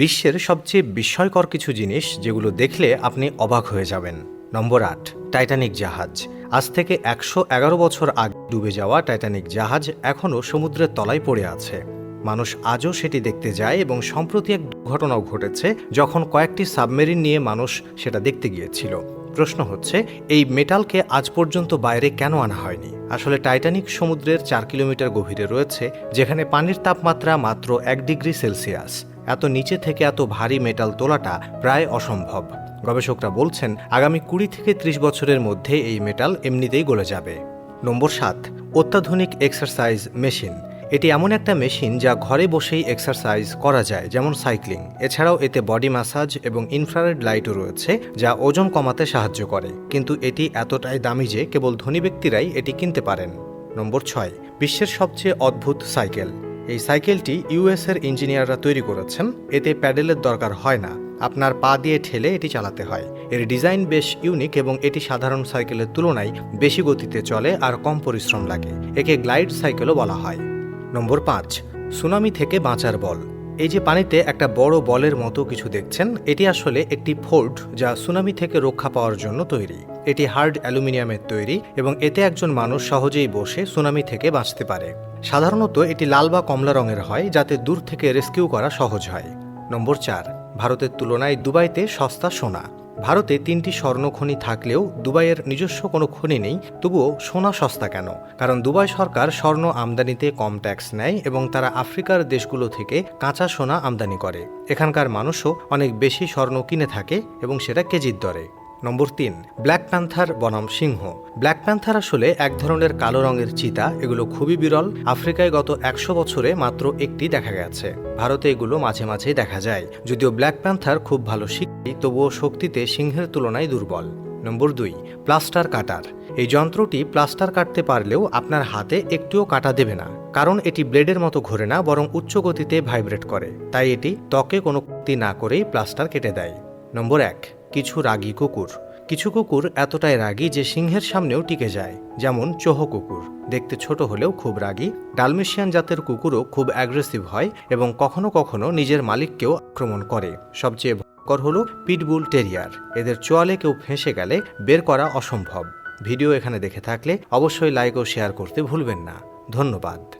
বিশ্বের সবচেয়ে বিস্ময়কর কিছু জিনিস যেগুলো দেখলে আপনি অবাক হয়ে যাবেন। নম্বর আট, টাইটানিক জাহাজ। আজ থেকে একশো এগারো বছর আগে ডুবে যাওয়া টাইটানিক জাহাজ এখনও সমুদ্রের তলায় পড়ে আছে। মানুষ আজও সেটি দেখতে যায় এবং সম্প্রতি এক দুর্ঘটনাও ঘটেছে যখন কয়েকটি সাবমেরিন নিয়ে মানুষ সেটা দেখতে গিয়েছিল। প্রশ্ন হচ্ছে, এই মেটালকে আজ পর্যন্ত বাইরে কেন আনা হয়নি? আসলে টাইটানিক সমুদ্রের চার কিলোমিটার গভীরে রয়েছে, যেখানে পানির তাপমাত্রা মাত্র এক ডিগ্রি সেলসিয়াস। এত নিচে থেকে এত ভারী মেটাল তোলাটা প্রায় অসম্ভব। গবেষকরা বলছেন, আগামী কুড়ি থেকে ত্রিশ বছরের মধ্যে এই মেটাল এমনিতেই গলে যাবে। নম্বর সাত, অত্যাধুনিক এক্সারসাইজ মেশিন। এটি এমন একটা মেশিন যা ঘরে বসেই এক্সারসাইজ করা যায়, যেমন সাইক্লিং। এছাড়াও এতে বডি ম্যাসাজ এবং ইনফ্রারেড লাইটও রয়েছে, যা ওজন কমাতে সাহায্য করে। কিন্তু এটি এতটাই দামি যে কেবল ধনী ব্যক্তিরাই এটি কিনতে পারেন। নম্বর ছয়, বিশ্বের সবচেয়ে অদ্ভুত সাইকেল। এই সাইকেলটি ইউএস এর ইঞ্জিনিয়াররা তৈরি করেছেন। এতে প্যাডেলের দরকার হয় না। আপনার পা দিয়ে ঠেলে এটি চালাতে হয়। এর ডিজাইন বেশ ইউনিক এবং এটি সাধারণ সাইকেলের তুলনায় বেশি গতিতে চলে আর কম পরিশ্রম লাগে। একে গ্লাইড সাইকেলও বলা হয়। নম্বর পাঁচ, সুনামি থেকে বাঁচার বল। এই যে পানিতে একটা বড় বলের মতো কিছু দেখছেন, এটি আসলে একটি ফোর্ড যা সুনামি থেকে রক্ষা পাওয়ার জন্য তৈরি। এটি হার্ড অ্যালুমিনিয়ামের তৈরি এবং এতে একজন মানুষ সহজেই বসে সুনামি থেকে বাঁচতে পারে। সাধারণত এটি লাল বা কমলা রঙের হয়, যাতে দূর থেকে রেস্কিউ করা সহজ হয়। নম্বর চার, ভারতের তুলনায় দুবাইতে সস্তা সোনা। ভারতে তিনটি স্বর্ণ খনি থাকলেও দুবাইয়ের নিজস্ব কোনো খনি নেই, তবুও সোনা সস্তা কেন? কারণ দুবাই সরকার স্বর্ণ আমদানিতে কম ট্যাক্স নেয় এবং তারা আফ্রিকার দেশগুলো থেকে কাঁচা সোনা আমদানি করে। এখানকার মানুষও অনেক বেশি স্বর্ণ কিনে থাকে এবং সেটা কেজির দরে। নম্বর তিন, ব্ল্যাক প্যান্থার বনাম সিংহ। ব্ল্যাক প্যান্থার আসলে এক ধরনের কালো রঙের চিতা, এগুলো খুবই বিরল। আফ্রিকায় গত একশো বছরে মাত্র একটি দেখা গেছে। ভারতে এগুলো মাঝে মাঝেই দেখা যায়। যদিও ব্ল্যাক প্যান্থার খুব ভালো শিকারী, তবুও শক্তিতে সিংহের তুলনায় দুর্বল। নম্বর দুই, প্লাস্টার কাটার। এই যন্ত্রটি প্লাস্টার কাটতে পারলেও আপনার হাতে একটুও কাটা দেবে না। কারণ এটি ব্লেডের মতো ঘোরে না, বরং উচ্চ গতিতে ভাইব্রেট করে। তাই এটি ত্বকে কোনো ক্ষতি না করেই প্লাস্টার কেটে দেয়। নম্বর এক কিছু রাগী কুকুর। কিছু কুকুর এতটাই রাগী যে সিংহের সামনেও টিকে যায়, যেমন চোহ কুকুর। দেখতে ছোট হলেও খুব রাগী। ডালমেশিয়ান জাতের কুকুরও খুব অ্যাগ্রেসিভ হয় এবং কখনো কখনো নিজের মালিককেও আক্রমণ করে। সবচেয়ে ভয়ঙ্কর হলো পিটবুল টেরিয়ার এদের চোয়ালে কেউ ফেঁসে গেলে বের করা অসম্ভব। ভিডিও এখানে দেখে থাকলে অবশ্যই লাইক ও শেয়ার করতে ভুলবেন না। ধন্যবাদ।